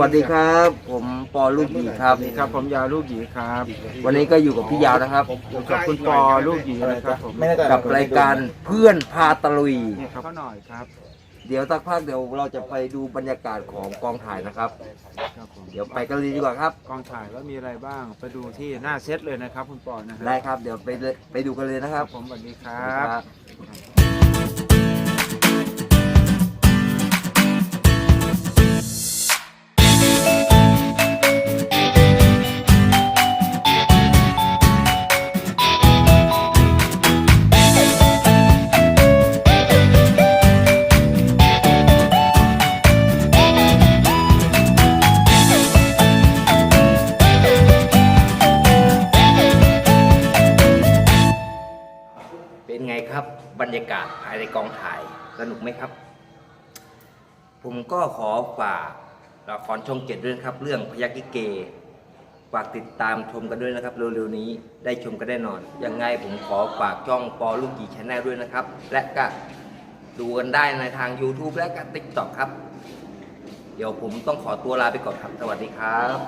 วัสดีครับ ผมปอลูกหยีครับสวัสดีครับ ผมยาวลูกหยีครับ วันนี้ก็อยู่กับพี่ยาวนะครับ อยู่กับคุณปอลูกหยีนะครับผมกับรายการเพื่อนพาตะลุยเนี่ยครับเขาหน่อยครับเดี๋ยวสักพักเดี๋ยวเราจะไปดูบรรยากาศของกองถ่ายนะครับ ครับผมเดี๋ยวไปกันเลยดีกว่าครับ กองถ่ายว่ามีอะไรบ้างไปดูที่หน้าเซตเลยนะครับ คุณปอนะฮะได้ครับ เดี๋ยวไปเลยไปดูกันเลยนะคครัรับบผมสวัสดีคครัรับ บ เป็นไงครับ บรรยากาศภายในกองถ่ายสนุกไหมครับ ผมก็ขอฝากละครช่องเจ็ดด้วยครับ เรื่องพยักกิเกฝากติดตามชมกันด้วยนะครับ เร็วๆนี้ได้ชมกันแน่นอน ยังไงผมขอฝากช่องปอลูกกีชแนลด้วยนะครับ และก็ดูกันได้ในทาง YouTube และก็ TikTok ครับ เดี๋ยวผมต้องขอตัวลาไปก่อนครับ สวัสดีครับ